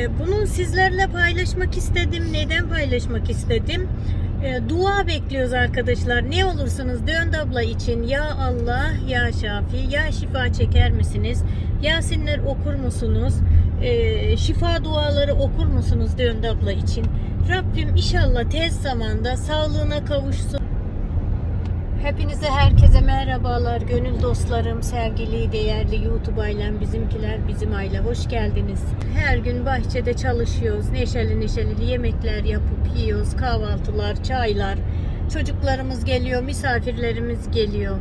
Ee, bunu sizlerle paylaşmak istedim. Neden paylaşmak istedim? Ee, dua bekliyoruz arkadaşlar. Ne olursunuz Dönd abla için ya Allah ya Şafi ya şifa çeker misiniz? Yasinler okur musunuz? Ee, şifa duaları okur musunuz Dönd abla için? Rabbim inşallah tez zamanda sağlığına kavuşsun. Hepinize herkese merhabalar gönül dostlarım, sevgili değerli YouTube ailem, bizimkiler, bizim aile hoş geldiniz. Her gün bahçede çalışıyoruz, neşeli neşeli yemekler yapıp yiyoruz, kahvaltılar, çaylar. Çocuklarımız geliyor, misafirlerimiz geliyor.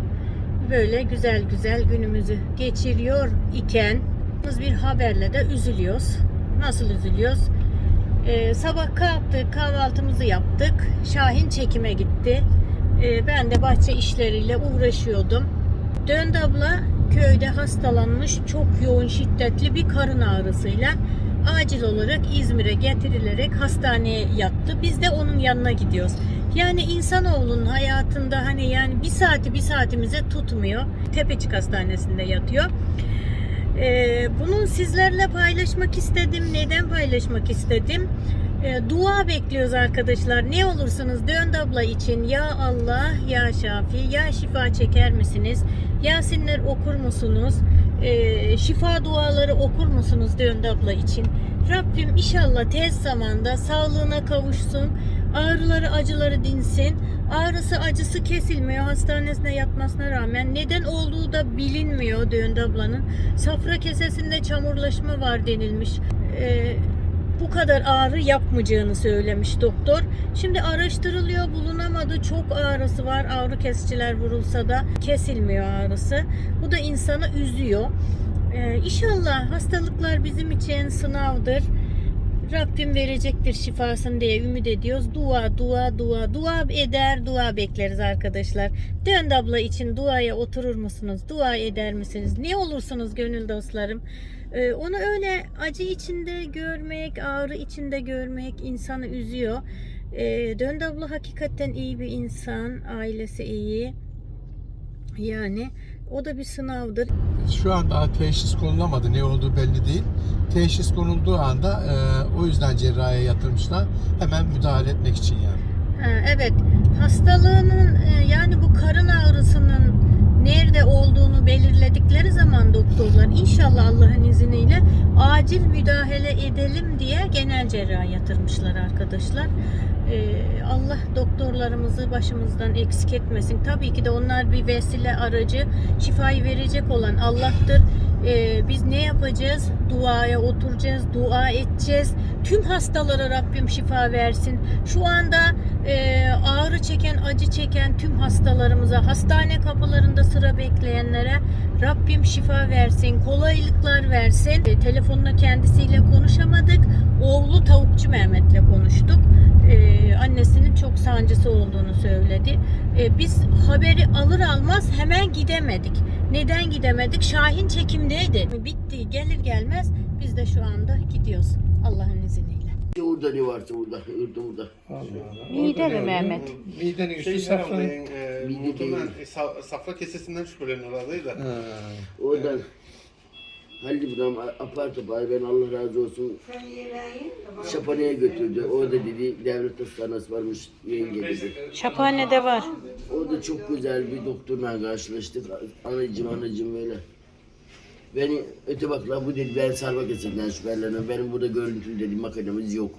Böyle güzel güzel günümüzü geçiriyor iken biz bir haberle de üzülüyoruz. Nasıl üzülüyoruz? Ee, sabah kalktık, kahvaltımızı yaptık. Şahin çekime gitti. Ee, ben de bahçe işleriyle uğraşıyordum. Dönd abla köyde hastalanmış çok yoğun şiddetli bir karın ağrısıyla acil olarak İzmir'e getirilerek hastaneye yattı. Biz de onun yanına gidiyoruz. Yani insanoğlunun hayatında hani yani bir saati bir saatimize tutmuyor. Tepecik Hastanesi'nde yatıyor. Ee, bunu sizlerle paylaşmak istedim. Neden paylaşmak istedim? Ee, dua bekliyoruz arkadaşlar. Ne olursunuz Dönd abla için ya Allah ya Şafi ya şifa çeker misiniz? Yasinler okur musunuz? Ee, şifa duaları okur musunuz Dönd abla için? Rabbim inşallah tez zamanda sağlığına kavuşsun. Ağrıları acıları dinsin. Ağrısı acısı kesilmiyor hastanesine yatmasına rağmen. Neden olduğu da bilinmiyor Dönd ablanın. Safra kesesinde çamurlaşma var denilmiş. Ee, bu kadar ağrı yapmayacağını söylemiş doktor. Şimdi araştırılıyor bulunamadı. Çok ağrısı var. Ağrı kesiciler vurulsa da kesilmiyor ağrısı. Bu da insanı üzüyor. Ee, inşallah hastalıklar bizim için sınavdır. Rabbim verecektir şifasını diye ümit ediyoruz. Dua, dua, dua, dua eder, dua bekleriz arkadaşlar. Dönd abla için duaya oturur musunuz? Dua eder misiniz? Ne olursunuz gönül dostlarım? Ee, onu öyle acı içinde görmek, ağrı içinde görmek insanı üzüyor. Ee, Dönd abla hakikaten iyi bir insan, ailesi iyi. Yani o da bir sınavdır. Şu an daha teşhis konulamadı. Ne olduğu belli değil. Teşhis konulduğu anda e, o yüzden cerrahiye yatırmışlar. Hemen müdahale etmek için yani. Ha, evet hastalığının e, yani bu karın ağrısının nerede olduğunu belirledikleri zaman doktorlar inşallah Allah'ın izniyle acil müdahale edelim diye genel cerrah yatırmışlar arkadaşlar. Ee, Allah doktorlarımızı başımızdan eksik etmesin. Tabii ki de onlar bir vesile aracı şifayı verecek olan Allah'tır. Ee, biz ne yapacağız? Duaya oturacağız, dua edeceğiz. Tüm hastalara Rabbim şifa versin. Şu anda e, ağrı çeken, acı çeken tüm hastalarımıza, hastane kapılarında sıra bekleyenlere Rabbim şifa versin, kolaylıklar versin. E, telefonla kendisiyle konuşamadık. Oğlu Tavukçu Mehmet'le konuştuk. E, annesinin çok sancısı olduğunu söyledi. E, biz haberi alır almaz hemen gidemedik. Neden gidemedik? Şahin çekimdeydi. Bitti. Gelir gelmez biz de şu anda gidiyoruz. Allah'ın izniyle. Orada ne varsa orada, orada. Mide mi Mehmet? Midenin üstü Şey safra. herhalde e, Bilgi muhtemelen değil. e, sa- safra kesesinden şüpheleniyorlardı da. Ha. Oradan Halil İbrahim apar topar ben Allah razı olsun Şapane'ye götürdü. Orada dedi devlet hastanesi varmış yenge dedi. Şaphane'de var. Orada çok güzel bir doktorla karşılaştık. Anacım anacım böyle. Beni öte bakla bu dedi ben sarma kesesinden şüpheleniyorum. Benim burada görüntülü dedi makinemiz yok.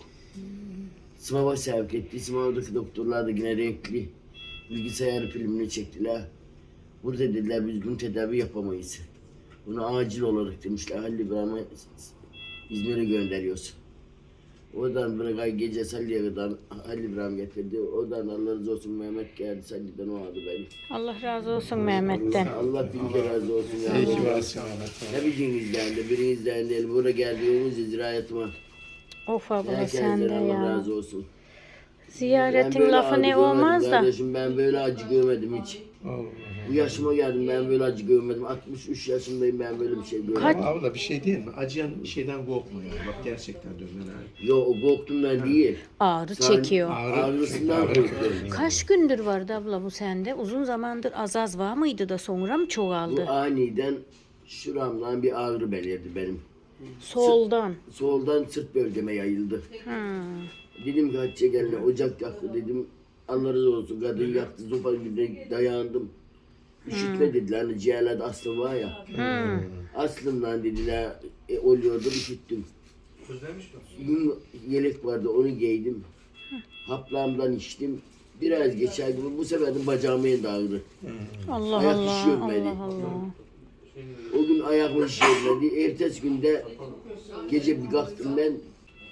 Sımava sevk etti. Sımavdaki doktorlar da yine renkli bilgisayar filmini çektiler. Burada dediler biz bunu tedavi yapamayız. Bunu acil olarak demişler. Halil İbrahim'e İzmir'e gönderiyoruz. Oradan bırak gece Salli'ye kadar Halil İbrahim getirdi. Oradan Allah razı olsun Mehmet geldi Salli'den o aldı beni. Allah razı olsun Mehmet'ten. Allah bin kere razı olsun ya. İyi ki varsın Ahmet. Ne birinizden de birinizden değil. Buraya geldiğiniz için zirayatıma. Of abla sen de Allah ya. razı olsun. Ziyaretin lafı ne olmaz da. Kardeşim ben böyle acı görmedim hiç. Allah Bu yaşıma geldim ben böyle acı görmedim. 63 yaşındayım ben böyle bir şey görmedim. Kaç- abla bir şey değil mi? Acıyan şeyden korkma yani. Bak gerçekten diyorum ben yani. Yo o korktuğumdan değil. Ağrı Sadece çekiyor. Ağrısından korkuyorum. Kaç gündür vardı abla bu sende? Uzun zamandır az az var mıydı da sonra mı çoğaldı? Bu aniden şuramdan bir ağrı belirdi benim. Soldan. Soldan sırt bölgeme yayıldı. Ha. Dedim ki Hatice gelme ocak yaktı dedim. Allah razı olsun kadın yaktı sopa gibi dayandım. Üşütme dediler hani ciğerlerde astım var ya. Hı. Aslımdan dediler e, oluyordu üşüttüm. Yün yelek vardı onu giydim. Haplarımdan içtim. Biraz geçer gibi bu sefer de bacağım en ağrıdı. Allah Ayak Allah. düşüyor beni. Allah Allah. O gün ayağımı şişirmedi. Ertesi günde gece bir kalktım ben.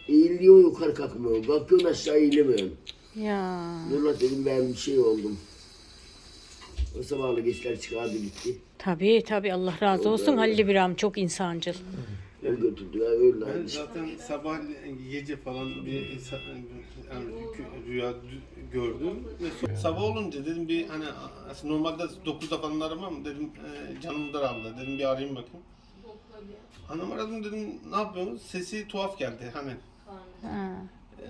Eğiliyor yukarı kalkmıyor. Kalkıyorsun aşağı eğilemiyorum. Ya. Nurlat dedim ben bir şey oldum. O sabahla geçler çıkardı gitti. Tabii tabii Allah razı olsun Halil İbrahim çok insancıl. O götürdü. ya, Öyle Ben zaten sabah gece falan bir insan- yani rüya dü- gördüm. Ve so- sabah olunca dedim bir hani aslında normalde 9'da falan aramam dedim e, canım daraldı dedim bir arayayım bakayım. Hanım aradım dedim ne yapıyorsunuz? Sesi tuhaf geldi hani. Ha.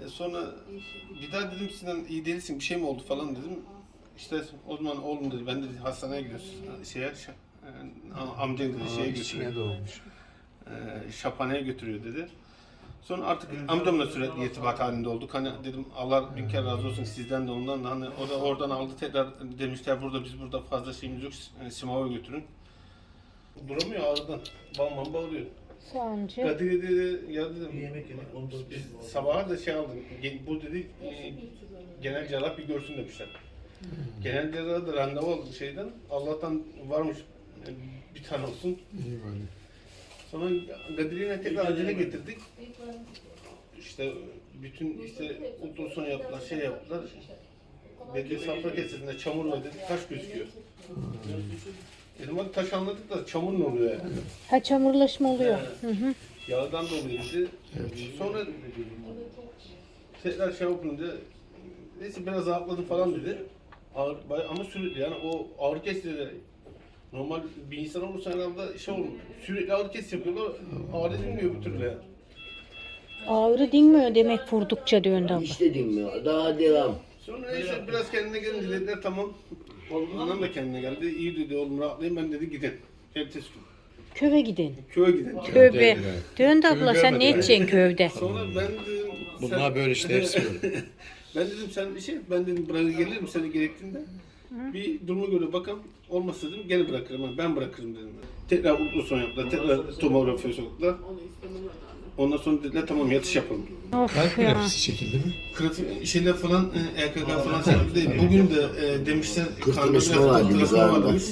E, sonra bir daha dedim Sinan iyi değilsin bir şey mi oldu falan dedim. İşte o zaman oğlum dedi ben de hastaneye gidiyoruz. Şeye, şa- e, amcan dedi şeye götürüyor doğmuş. e, şaphaneye götürüyor dedi. Sonra artık amcamla sürekli irtibat halinde olduk. Hani dedim Allah bin kere razı olsun sizden de ondan da hani o da oradan aldı tekrar demişler burada biz burada fazla şeyimiz yok e, Simav'a götürün. Duramıyor ağrıdan. Bam bam bağırıyor. Sancı. Kadir dedi ya dedim biz sabaha da şey aldım. Ge- Bu dedi e, genel cerrah bir görsün demişler. Genel cerrah da randevu aldım şeyden. Allah'tan varmış e, bir tane olsun. İyi. Sonra Kadir'ine tekrar acele getirdik. İşte bütün işte ultrason yaptılar, şey yaptılar. Bedir safra kesesinde çamur ve dedi taş gözüküyor. Dedim hadi taş anladık da çamur ne oluyor yani? Ha çamurlaşma oluyor. Hı hı. Yağdan dolayı dedi. Sonra tekrar şey yapınca neyse biraz rahatladım falan dedi. Ağır, ama sürekli yani o ağrı kesici normal bir insan olursa herhalde şey olur. Sürekli ağrı kes yapıyorlar. Ağrı dinmiyor bir türlü yani. Ağrı dinmiyor demek vurdukça diyorsun abla. Hiç dedim ya. Daha devam. Sonra neyse biraz kendine gelince dediler tamam. Ondan da kendine geldi. İyi dedi oğlum rahatlayın ben dedi gidin. Ertesi gün. Köve gidin. Köye gidin. Köve. Dön de abla sen ne edeceksin kövde? Sonra ben dedim... Bunlar sen- böyle işte hepsi böyle. Ben dedim sen bir şey ben dedim buraya gelirim seni gerektiğinde. Bir duruma göre bakalım. Olmazsa dedim gene bırakırım ben, bırakırım dedim. Tekrar ultrason yaptılar, tekrar tomografiye soktular. Ondan sonra dediler tamam yatış yapalım. Of Kalp ya. nefesi çekildi mi? Kreatin şeyler falan, e, EKG falan sebepli değil. Bugün de e, demişler biraz Kırklaşma var demiş.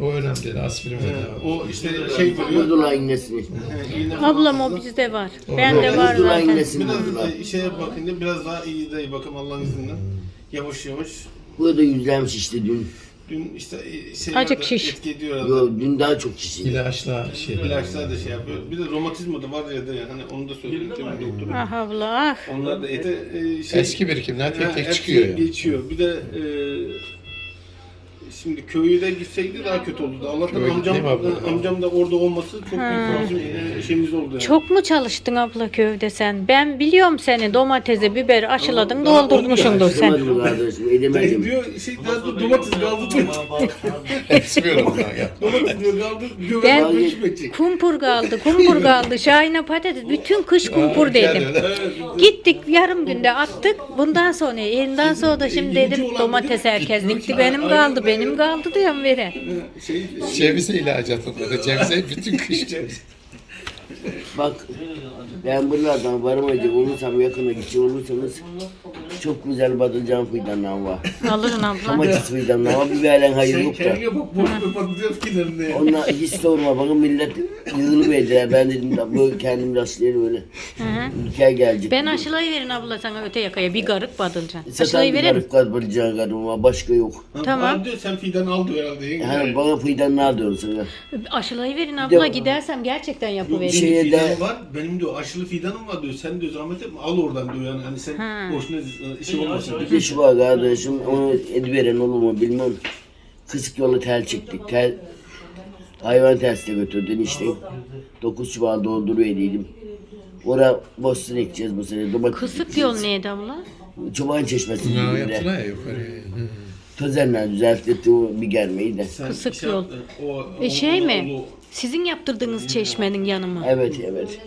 O önemli değil. Aspirin E, o işte şey görüyor. Vurdular iğnesini. e, iğne falan Ablam o bizde var. Ben de var Vurdular zaten. iğnesini vurdular. Biraz e, şeye bakınca biraz daha iyi de bakalım Allah'ın izniyle. Yavaş yavaş. Bu da yüzlem şişti dün. Dün işte e, şeyler Acık şiş. etki ediyor herhalde. Yo, dün daha çok şişti. ilaçla şey. İlaçlar da şey yapıyor. Bir de romatizma da var ya da yani hani onu da söyledim doktora. Ah abla ah. Onlar da ete e, şey, Eski birikimler tek Ha, tek hepsi çıkıyor yani. Geçiyor. Bir de e, şimdi köyü de gitseydi daha kötü olurdu. Allah'tan Köye amcam abla. amcam da orada olması çok büyük bizim e, şeyimiz oldu yani. Çok mu çalıştın abla kövde sen? Ben biliyorum seni domatesi, biberi aşıladın, Daha doldurmuşsundur sen. Kardeşim edemedim. diyor şey daha da domates kaldı diyor. Ya. domates diyor kaldı. Ben- ben ölçüm edecek. Kumpur kaldı, kumpur kaldı. Şahine patates. Bütün kış kumpur dedim. Gittik yarım günde attık. Bundan sonra, yeniden sonra da şimdi dedim domates herkes dikti. Benim kaldı, benim kaldı diyorum vere. Şey, Cevize ilacı atılmadı. Cevize bütün kış cevize. Bak ben buralardan varamayacak olursam yakına gidecek olursanız çok güzel patlıcan fidanlar var. Alırın abla. Domates fidanlar var. Biberden hayır sen yok da. kendine bak boş bir patlıcan fikirlerinde. Onlar hiç sorma bana millet yığılı verdiler. Ben dedim da böyle kendim rastlayayım öyle. Hı hı. Ülke gelecek. Ben aşılayı verin abla sana öte yakaya. Bir garık badılcan. Aşılayı bir verin. garip patlıcan kadın var. Başka yok. Tamam. Abi diyor sen fidan al diyor herhalde. yenge. Yani bana fidanlar diyorsun. sana. Aşılayı verin abla. Gidersem gerçekten Yok, yapıverin. şey- Şeye de- fidanım var. Benim diyor aşılı fidanım var diyor. Sen diyor zahmet etme al oradan diyor yani. Hani sen Ha. boşuna e, şey olmasın. Bir de şu var kardeşim onu ediveren olur mu bilmem. Kısık yolu tel çektik. Tel hayvan tersine götürdün işte. Dokuz çuval dolduruverdim. Ora bostan ekeceğiz bu sene. Domates Kısık yol neydi abla? Çoban çeşmesi Ya dibinde. yaptılar ya yukarıya. Tözenler düzeltti o bir gelmeyi de. Kısık şey yol. O, E, şey mi? Sizin yaptırdığınız çeşmenin yanı mı? Evet evet.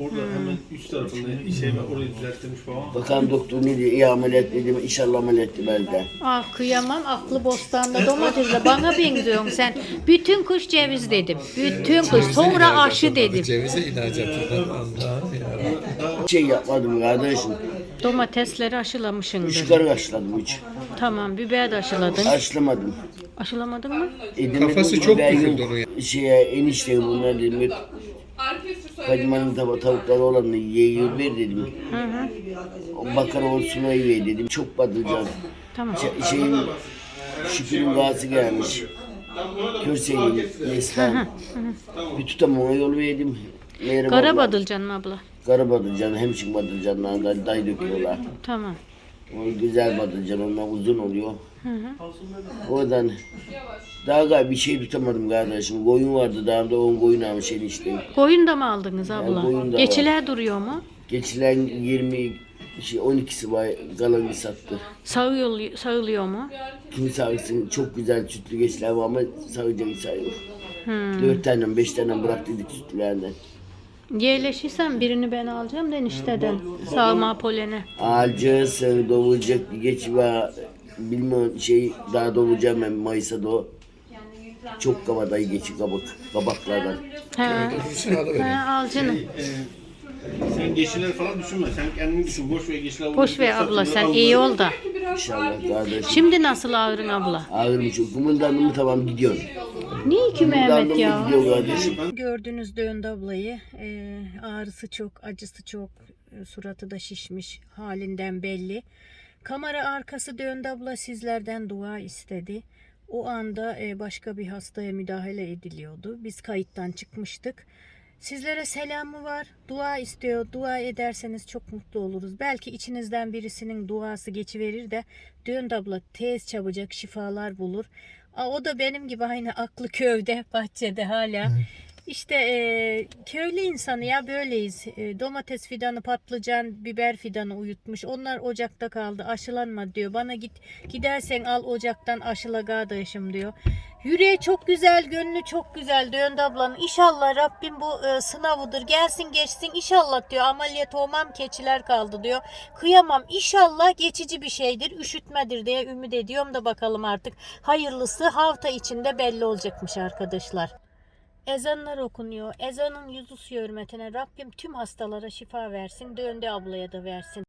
Orada hemen üst tarafında şey var orayı düzelttirmiş babam. Bakalım doktor ne diyor? İyi ameliyat mı diyor? İnşallah ameliyat demezler. Ah kıyamam aklı bostanda domatesle bana benziyorsun sen. Bütün kış ceviz dedim. Bütün kış sonra aşı dedim. Cevize ilaç atıldı. Allah'ım. Bir şey yapmadım kardeşim. Domatesleri Üç aşılamışsındır. karı aşıladım üç. Tamam biber de aşıladın. Aşılamadım. Aşılamadın mı? Edemedim, Kafası çok ben büküldü yok. onun ya. Şeye enişte bunlar dedim. hep Hacımanın tava tavukları olanı yiyor ver dedim. Hı hı. O bakar olsun ver dedim. Çok patlıcan. Tamam. Ş- şeyin şükürün gazı gelmiş. Körseyim, Neslihan. Bir tutam ona yol verdim. Meğer Kara abla- badılcan mı abla? Kara badılcan, hemşin badılcanlardan day döküyorlar. Tamam. O güzel badılcan, onlar uzun oluyor. Oradan daha galiba bir şey tutamadım kardeşim. Koyun vardı dağımda, on koyun almış enişte. Koyun da mı aldınız abla? koyun da. Geçiler duruyor mu? Geçilen 20, şey 12'si var, kalanı sattı. Sağıyor, sağılıyor mu? Kim sağırsın, çok güzel sütlü geçiler var ama sağacak sayıyor. Hmm. Dört tane, beş tane bıraktıydık sütlülerden. Yerleşirsen birini ben alacağım da enişteden. Sağma polene. Alacaksın, doğacak bir geç var. Bilmiyorum şey daha doğacağım ben Mayıs'a doğ. Çok kabadayı geçi kabak, kabaklardan. He. He, al canım. Sen geçiler falan düşünme. Sen kendini düşün. Boş ver geçiler. Boş ver abla sen iyi ol da. İnşallah kardeşim. Şimdi nasıl ağrın abla? Ağırmış, kumundandı mı tamam gidiyorum. Niye ki Mehmet ya? mı gidiyor kardeşim. Gördüğünüz Döndü ablayı. Ee, ağrısı çok, acısı çok. e, Suratı da şişmiş. Halinden belli. Kamera arkası Döndü abla sizlerden dua istedi. O anda e, başka bir hastaya müdahale ediliyordu. Biz kayıttan çıkmıştık. Sizlere selamı var. Dua istiyor. Dua ederseniz çok mutlu oluruz. Belki içinizden birisinin duası geçiverir de Döndü abla tez çabucak şifalar bulur. Aa, o da benim gibi aynı aklı köyde, bahçede hala. İşte e, köylü insanı ya böyleyiz. E, domates fidanı, patlıcan, biber fidanı uyutmuş. Onlar ocakta kaldı. Aşılanma diyor. Bana git gidersen al ocaktan aşıla kardeşim diyor. Yüreği çok güzel, gönlü çok güzel Döndü ablanın. İnşallah Rabbim bu e, sınavıdır. Gelsin geçsin inşallah diyor. Ameliyat olmam keçiler kaldı diyor. Kıyamam inşallah geçici bir şeydir. Üşütmedir diye ümit ediyorum da bakalım artık. Hayırlısı hafta içinde belli olacakmış arkadaşlar. Ezanlar okunuyor. Ezanın yüzü hürmetine Rabbim tüm hastalara şifa versin. Döndü ablaya da versin.